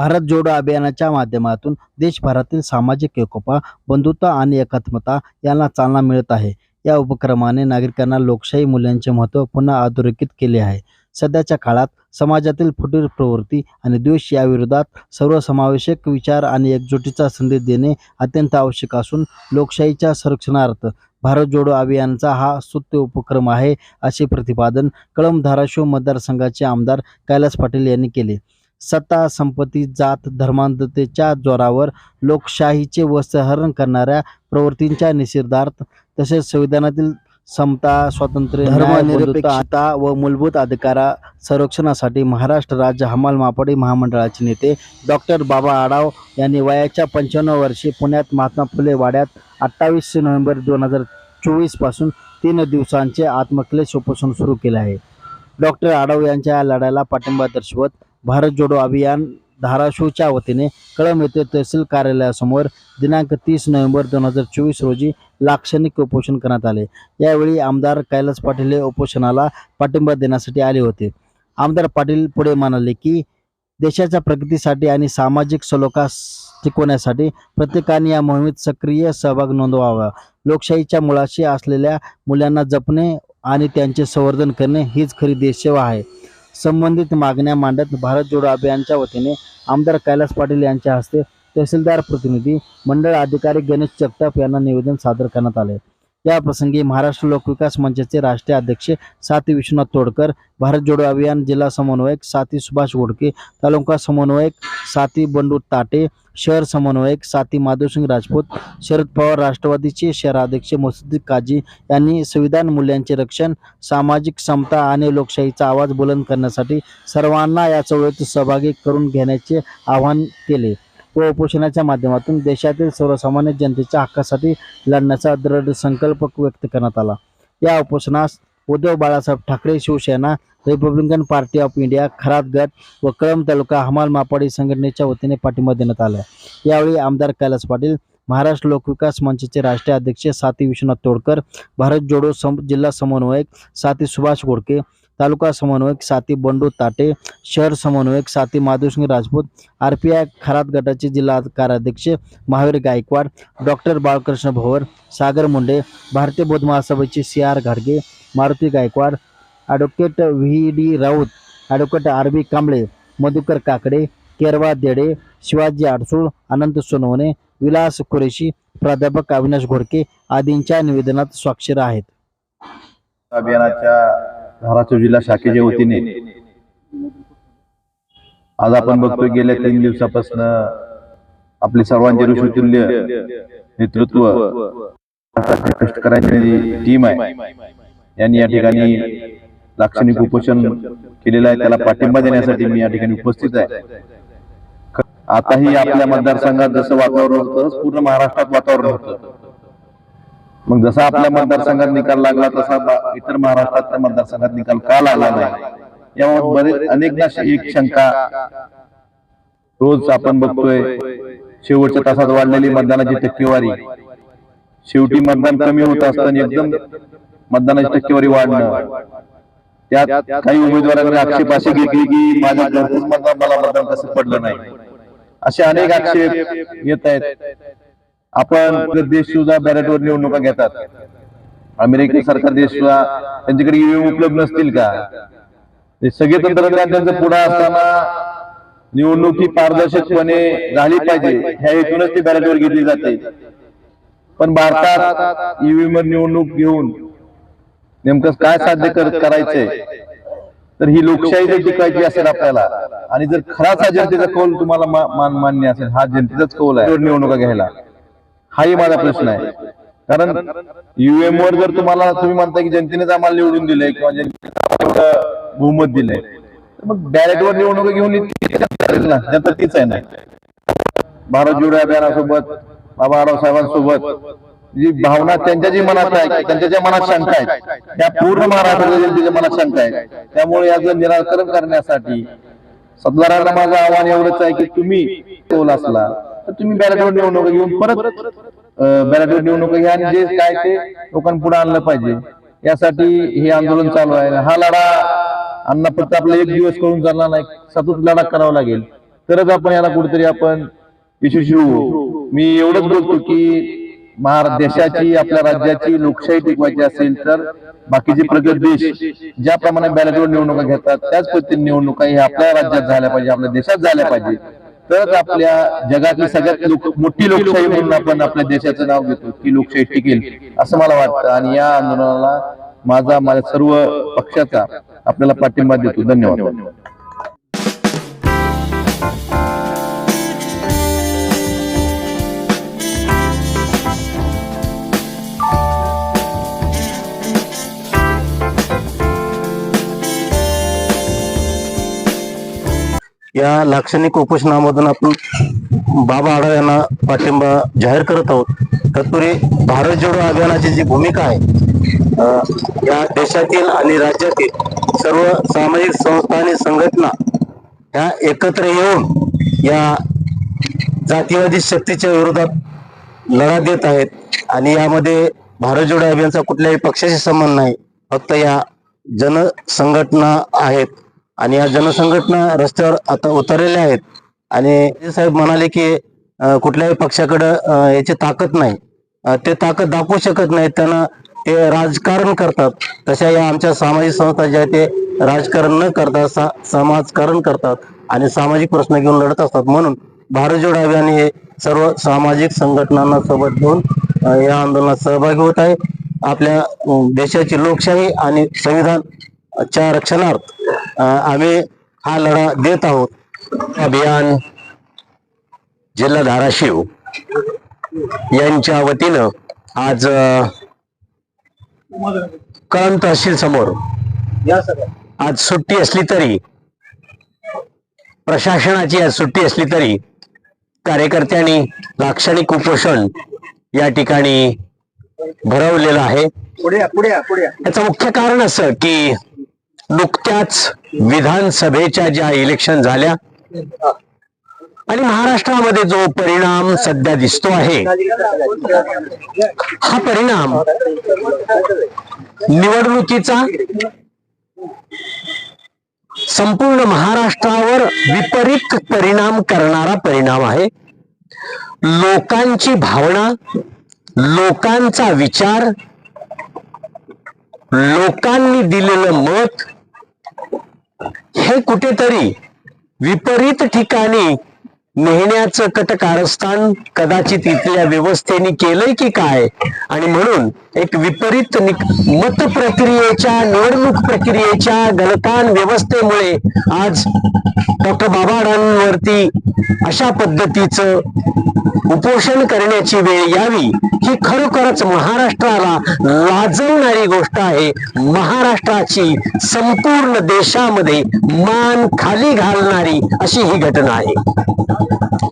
भारत जोडो अभियानाच्या माध्यमातून देशभरातील सामाजिक एकोपा बंधुता आणि एकात्मता यांना चालना मिळत आहे. या उपक्रमाने नागरिकांना लोकशाही मूल्यांचे महत्त्व पुन्हा अधोरेखित केले आहे. सध्याच्या काळात समाजातील फुटीर प्रवृत्ती आणि द्वेष याविरोधात सर्वसमावेशक विचार आणि एकजुटीचा संदेश देणे अत्यंत आवश्यक असून लोकशाहीच्या संरक्षणार्थ भारत जोडो अभियानचा हा स्तुत्य उपक्रम आहे असे प्रतिपादन कळम धाराशिव मतदारसंघाचे आमदार कैलास पाटील यांनी केले. सत्ता संपत्ती जात धर्मांधतेच्या जोरावर लोकशाहीचे वस्त्रहरण करणाऱ्या प्रवृत्तींच्या निषेधार्थ तसेच संविधानातील समता स्वातंत्र्य धर्मनिरपेक्षता व मूलभूत अधिकारा संरक्षणासाठी महाराष्ट्र राज्य हमाल मापडी महामंडळाचे नेते डॉक्टर बाबा आढाव यांनी वयाच्या पंच्याण्णव वर्षी पुण्यात महात्मा फुले वाड्यात अठ्ठावीस नोव्हेंबर दोन हजार चोवीसपासून तीन दिवसांचे आत्मक्लेश उपोषण सुरू केले आहे. डॉक्टर आढाव यांच्या या लढ्याला पाठिंबा दर्शवत भारत जोडो अभियान धाराशिवच्या वतीने कळम येथे तहसील कार्यालयासमोर दिनांक तीस नोव्हेंबर दोन हजार चोवीस रोजी लाक्षणिक उपोषण करण्यात आले. यावेळी आमदार कैलास पाटील हे उपोषणाला पाठिंबा देण्यासाठी आले होते. आमदार पाटील पुढे म्हणाले की देशाच्या प्रगतीसाठी आणि सामाजिक सलोखा टिकवण्यासाठी प्रत्येकाने या मोहिमेत सक्रिय सहभाग नोंदवावा. लोकशाहीच्या मुळाशी असलेल्या मुलांना जपणे आणि त्यांचे संवर्धन करणे हीच खरी देशसेवा आहे. संबंधित मागण्या मांडत भारत जोडो अभियानच्या वतीने आमदार कैलास पाटील यांच्या हस्ते तहसीलदार प्रतिनिधी मंडळ अधिकारी गणेश जगताप यांना निवेदन सादर करण्यात आले. या प्रसंगी महाराष्ट्र लोकविकास मंचाचे राष्ट्रीय अध्यक्ष साथी विश्वनाथ तोडकर भारत जोडो अभियान जिल्हा समन्वयक साथी सुभाष गोडके तालुका समन्वयक साथी बंडू ताटे शहर समन्वयक साथी माधवसिंग राजपूत शरद पवार राष्ट्रवादीचे शहराध्यक्ष मसुद्दीन काजी यांनी संविधान मूल्यांचे रक्षण सामाजिक समता आणि लोकशाहीचा आवाज बुलंद करण्यासाठी सर्वांना या चळवळीत सहभागी करून घेण्याचे आवाहन केले. व उपोषणाच्या माध्यमातून देशातील सर्वसामान्य जनतेच्या हक्कासाठी लढण्याचा दृढ संकल्प व्यक्त करण्यात आला. या उपोषणास Uddhav Balasaheb Thackeray Shivsena Republican Party of India Kharat गट व कळम तालुका हमाल मापाडी संघटनेच्या वतीने पाठिंबा देण्यात आला. यावेळी आमदार कैलास पाटील महाराष्ट्र लोकविकास मंचाचे राष्ट्रीय अध्यक्ष साथी विश्वनाथ तोडकर भारत जोडो सम जिल्हा समन्वयक साथी सुभाष गोडके तालुका समन्वयक साथी बंडू ताटे शहर समन्वयक साथी Madhusing Rajput R P I Kharat गटाचे जिल्हा कार्याध्यक्ष महावीर गायकवाड डॉक्टर बाळकृष्ण भोवर सागर मुंडे भारतीय बौद्ध महासभेचे सी आर घाडगे Maruti Gaikwad advocate V D Raut advocate R B Kamble Madhukar Kakade Kerwa Dede Shivaji Adsul Anant Sonawane Vilas Qureshi प्राध्यापक अविनाश घोडके आदींच्या निवेदनात स्वाक्षर आहेत. अभियानाच्या धाराशिव जिल्हा शाखेच्या वतीने. आज आपण बघतोय गेल्या तीन दिवसापासून आपली सर्वांचे ऋषितुल्य नेतृत्व कष्टकऱ्यांची टीम आहे. यांनी या ठिकाणी लाक्षणिक उपोषण केलेलं आहे. त्याला पाठिंबा देण्यासाठी मी या ठिकाणी उपस्थित आहे. आताही आपल्या मतदारसंघात जसं वातावरण होतं पूर्ण महाराष्ट्रात वातावरण होतं. मग जसा आपल्या मतदारसंघात निकाल लागला तसा इतर महाराष्ट्रातल्या मतदारसंघात निकाल का लागला नाही? याबाबत बरेच अनेकदा एक शंका रोज आपण बघतोय शेवटच्या तासात वाढलेली मतदानाची टक्केवारी. शेवटी मतदान कमी होत असताना एकदम मतदानाची टक्केवारी वाढणं. त्यात काही उमेदवारांनी आक्षेप असे घेतले की माझ्या घरचंच मतदान मला मतदान कसं पडलं नाही. असे अनेक आक्षेप येत आहेत. आपण देश सुद्धा बॅलेटवर निवडणुका घेतात? अमेरिकेसारखा देश सुद्धा त्यांच्याकडे ईव्हीएम उपलब्ध नसतील का? हे सगळे तंत्रज्ञान त्यांचं पुढे असताना निवडणूक ही पारदर्शकपणे झाली पाहिजे. ह्या हेतूनच ती बॅलेटवर घेतली जाते. पण भारतात ईव्हीएम वर निवडणूक घेऊन नेमकं काय साध्य कर- करायचंय? तर ही लोकशाही जर टिकवायची असेल आपल्याला. आणि जर खराच हा जनतेचा कौल तुम्हाला मान मान्य असेल हा जनतेचाच कौल आहे. निवडणुका घ्यायला. हाही माझा प्रश्न आहे. कारण युएम वर जर तुम्हाला तुम्ही म्हणता की जनतेनेच आम्हाला निवडून दिलंय किंवा जनतेने बहुमत दिलंय मग बॅलेट वर निवडणूक घेऊन जनता ना जनता तीच आहे ना. भारत जोडो अभियानासोबत बाबा आढाव साहेबांसोबत. जी भावना त्यांच्या जी मनात आहे त्यांच्या ज्या मनात शंका आहेत त्या पूर्ण महाराष्ट्राच्या जनतेच्या मनात शंका आहेत. त्यामुळे याचं निराकरण करण्यासाठी सत्तारांना माझं आव्हान एवढंच आहे की तुम्ही असला तर तुम्ही बॅलेटवर निवडणुका घेऊन परत बॅलेटवर निवडणुका घ्या आणि जे काय ते लोकांपुढे आणलं पाहिजे. यासाठी हे आंदोलन चालू आहे. हा लढा अण्णा फक्त आपला एक दिवस करून चालणार नाही सतत लढा करावा लागेल. तरच आपण याला कुठेतरी आपण यशस्वी होऊ. मी एवढंच बोलतो की देशाची आपल्या राज्याची लोकशाही टिकवायची असेल तर बाकीचे प्रगत देश ज्याप्रमाणे बॅलेटवर निवडणुका घेतात त्याच पद्धतीने निवडणुका ह्या आपल्या राज्यात झाल्या पाहिजे आपल्या देशात झाल्या पाहिजे. तरच आपल्या जगातली सगळ्यात लोक मोठी लोकशाही म्हणून आपण आपल्या देशाचं नाव घेतो. की लोकशाही टिकेल असं मला वाटतं. आणि या आंदोलनाला माझा माझ्या सर्व पक्षाचा आपल्याला पाठिंबा देतो. धन्यवाद. या लाक्षणिक उपोषणामधून आपण बाबा आढाव यांना पाठिंबा जाहीर करत आहोत. तत्पूर्वी भारत जोडो अभियानाची जी भूमिका आहे या देशातील आणि राज्यातील सर्व सामाजिक संस्था आणि संघटना ह्या एकत्र येऊन या जातीवादी शक्तीच्या विरोधात लढा देत आहेत आणि यामध्ये भारत जोडो अभियानचा कुठल्याही पक्षाशी संबंध नाही फक्त या जनसंघटना आहेत. आणि या जनसंघटना रस्त्यावर आता उतरलेल्या आहेत. आणि साहेब म्हणाले की कुठल्याही पक्षाकडं याची ताकद नाही. ते ताकद दाखवू शकत नाहीत. त्यांना ते राजकारण करतात. तशा या आमच्या सामाजिक संस्था ज्या आहेत ते राजकारण न करता सा समाजकारण करतात आणि सामाजिक प्रश्न घेऊन लढत असतात. म्हणून भारत जोडो अभियान हे सर्व सामाजिक संघटनांना सोबत घेऊन या आंदोलनात सहभागी होत आहे. आपल्या देशाची लोकशाही आणि संविधान च्या रक्षणार्थ आम्ही हा लढा देत आहोत. अभियान जिल्हा धाराशिव यांच्या वतीनं आज अं, कळंब तहसील समोर आज सुट्टी असली तरी प्रशासनाची आज सुट्टी असली तरी कार्यकर्त्यांनी लाक्षणिक उपोषण या ठिकाणी भरवलेलं आहे. याचं मुख्य कारण असं की नुकत्याच विधानसभेच्या ज्या इलेक्शन झाल्या आणि महाराष्ट्रामध्ये जो परिणाम सध्या दिसतो आहे हा परिणाम निवडणुकीचा संपूर्ण महाराष्ट्रावर विपरीत परिणाम करणारा परिणाम आहे. लोकांची भावना लोकांचा विचार लोकांनी दिलेलं मत हे कुठेतरी विपरीत ठिकाणी नेहण्याचं कट कारस्थान कदाचित इथल्या व्यवस्थेने केलंय की काय? आणि म्हणून एक विपरीत मत प्रक्रियेच्या निवडणूक प्रक्रियेच्या गलतान व्यवस्थेमुळे आज डॉक्टर बाबाडांवरती अशा पद्धतीचं उपोषण करण्याची वेळ यावी ही खरोखरच महाराष्ट्राला लाजवणारी गोष्ट आहे. महाराष्ट्राची संपूर्ण देशामध्ये मान खाली घालणारी अशी ही घटना आहे.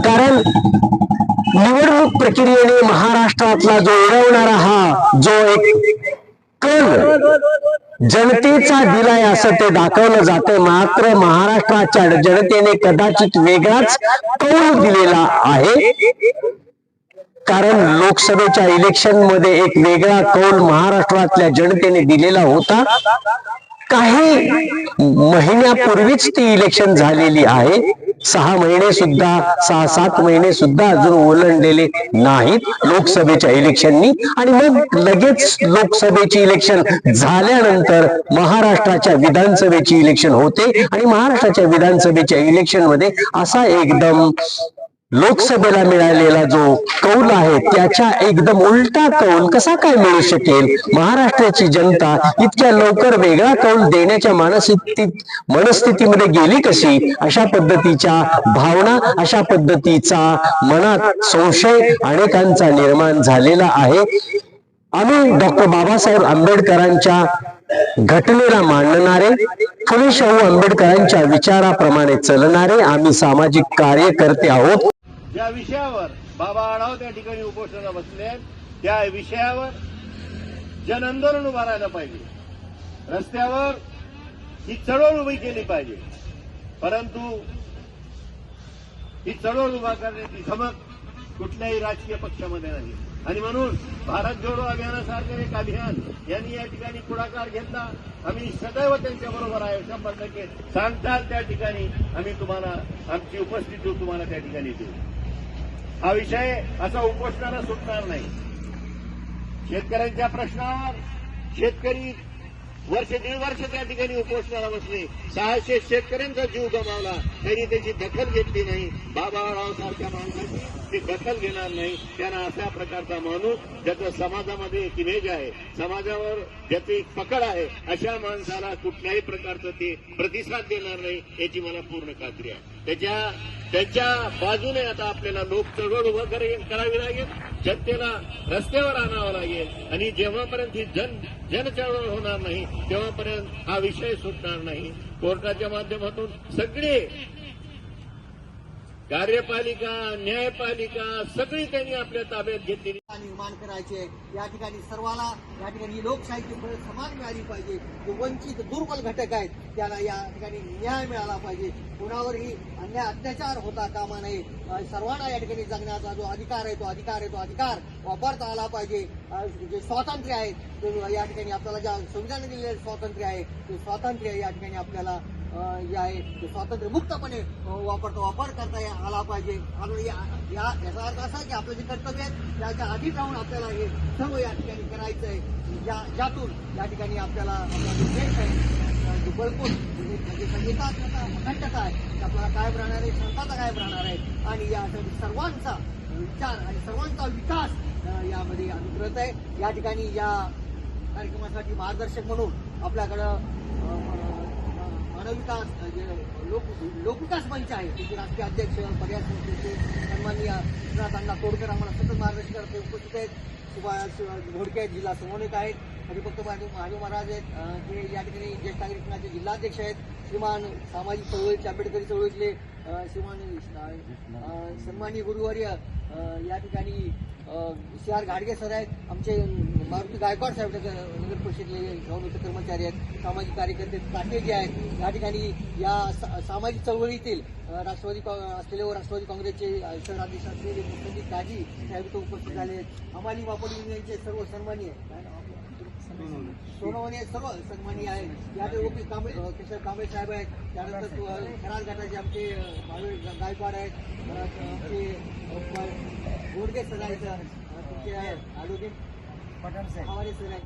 कारण निवडणूक प्रक्रियेने महाराष्ट्रातला जो उडवणारा हा जो एक कल जनतेचा दिलाय असं ते दाखवलं जातं. मात्र महाराष्ट्राच्या जनतेने कदाचित वेगळाच कौल दिलेला आहे. कारण लोकसभेच्या इलेक्शनमध्ये एक वेगळा कौल महाराष्ट्रातल्या जनतेने दिलेला होता. काही महिन्यापूर्वीच ती इलेक्शन झालेली आहे. सहा महिने सुद्धा सहा सात महिने सुद्धा अजून ओलांडलेले नाहीत लोकसभेच्या इलेक्शननी. आणि मग लगेच लोकसभेची इलेक्शन झाल्यानंतर महाराष्ट्राच्या विधानसभेची इलेक्शन होते. आणि महाराष्ट्राच्या विधानसभेच्या इलेक्शनमध्ये असा एकदम लोकसभेला मिळालेला जो कौल आहे त्याच्या एकदम उलटा कौल कसा काय मिळू शकेल? महाराष्ट्राची जनता इतक्या लवकर वेगळा कौल देण्याच्या मानसिक मनस्थितीमध्ये गेली कशी? अशा पद्धतीच्या भावना अशा पद्धतीचा मनात संशय अनेकांचा निर्माण झालेला आहे. आम्ही डॉक्टर बाबासाहेब आंबेडकरांच्या घटनेला मांडणारे फुले शाहू आंबेडकरांच्या विचाराप्रमाणे चलणारे आम्ही सामाजिक कार्यकर्ते आहोत. ज्या विषयावर बाबा आढाव त्या ठिकाणी उपोषणाला बसले आहेत, त्या विषयावर जनआंदोलन उभारायला उभा राहायला पाहिजे. रस्त्यावर ही चळवळ उभी केली पाहिजे. परंतु ही चळवळ उभा करण्याची धमक कुठल्याही राजकीय पक्षामध्ये नाही. आणि म्हणून भारत जोडो अभियानासारखं एक अभियान यांनी या ठिकाणी पुढाकार घेतला. आम्ही सदैव त्यांच्या बरोबर आहे. शंभर टक्के सांगताल त्या ठिकाणी. आम्ही तुम्हाला आमची उपस्थिती तुम्हाला त्या ठिकाणी देऊ. हा विषय असा उपोषणाला सुटणार नाही. शेतकऱ्यांच्या प्रश्नावर शेतकरी वर्ष दीड वर्ष त्या ठिकाणी उपोषणाला बसले. सहाशे शेतकऱ्यांचा जीव गमावला. तरी त्याची दखल घेतली नाही. बाबाराव सारख्या माणसाची ती दखल घेणार नाही. त्यांना अशा प्रकारचा माणूस ज्याचं समाजामध्ये एक इमेज आहे. समाजावर ज्याची एक पकड आहे. अशा माणसाला कुठल्याही प्रकारचं ते प्रतिसाद देणार नाही याची मला पूर्ण खात्री आहे. त्याच्या त्याच्या बाजूने आता आपल्याला लोक चळवळ उभं करावी लागेल. जनतेला रस्त्यावर आणावं लागेल. आणि जेव्हापर्यंत ही जन जनचळवळ होणार नाही तेव्हापर्यंत हा विषय सुटणार नाही. कोर्टाच्या माध्यमातून सगळे कार्यपालिका न्यायपालिका सगळी त्यांनी आपल्या ताब्यात घेतलेली निर्माण करायचे. या ठिकाणी सर्वाला या ठिकाणी लोकशाहीची फळ समान मिळाली पाहिजे. जे वंचित दुर्बल घटक आहेत त्याला या ठिकाणी न्याय मिळाला पाहिजे. कुणावरही अन्याय अत्याचार होता कामा नये. सर्वांना या ठिकाणी जगण्याचा जो अधिकार आहे तो अधिकार आहे तो अधिकार वापरता आला पाहिजे. जे स्वातंत्र्य आहे ते या ठिकाणी आपल्याला ज्या संविधानाने दिलेले स्वातंत्र्य आहे ते स्वातंत्र्य या ठिकाणी आपल्याला जे आहे ते स्वातंत्र्य मुक्तपणे वापरता वापर करता या- आला पाहिजे. आणि या या- याचा अर्थ असा की आपलं जे कर्तव्य आहे त्याच्या आधी जाऊन आपल्याला हे सर्व या ठिकाणी करायचं आहे ज्या ज्यातून या ठिकाणी आपल्याला आपला जो देश आहे जो बळकून म्हणजे संगीतात्मक अखंडता आहे आपल्याला कायम राहणार आहे संताचा कायम राहणार आहे. आणि या सर्वांचा विचार आणि सर्वांचा विकास यामध्ये अनुग्रत आहे. या ठिकाणी या कार्यक्रमासाठी मार्गदर्शक म्हणून आपल्याकडं महाविकास जे लोक लोकविकास मंच आहे त्याचे राष्ट्रीय अध्यक्ष पर्याय संस्थेचे सन्माननीय विश्वनाथ अण्णा तोडकर आम्हाला सतत मार्गदर्शन करते उपस्थित आहेत. सुभाष घोडके आहेत जिल्हा समन्वयक आहेत. हरिभक्त महादेव महादेव महाराज आहेत. अ, जे या ठिकाणी ज्येष्ठ नागरिकांचे जिल्हाध्यक्ष आहेत. श्रीमान सामाजिक चळवळीचे आंबेडकरी चळवळीतले श्रीमान अ, सन्माननीय गुरुवर्य या ठिकाणी सी आर घाडगे सर आहेत. आमचे मारुती गायकवाड साहेब नगर नगर परिषदेले गौरवचे कर्मचारी आहेत सामाजिक कार्यकर्ते काटे जे आहेत. या ठिकाणी या सा- सामाजिक चळवळीतील राष्ट्रवादी असलेले व राष्ट्रवादी काँग्रेसचे शहराध्यक्ष असलेले मुख्यमंत्री काजी साहेब उपस्थित झाले आहेत. अमाली वापड युनियनचे सर्व सन्मानी काय सोनवणे सर्व सन्माननीय आहेत या ठिकाणी ओपी कांबळे किशोर कांबळे साहेब आहेत. त्यानंतर अ, खराज गटाचे आमचे गायकवाड आहेत. आमचे गोडगे सर आहेत. तुमचे ॲडव्होकेट हवाले सर आहेत.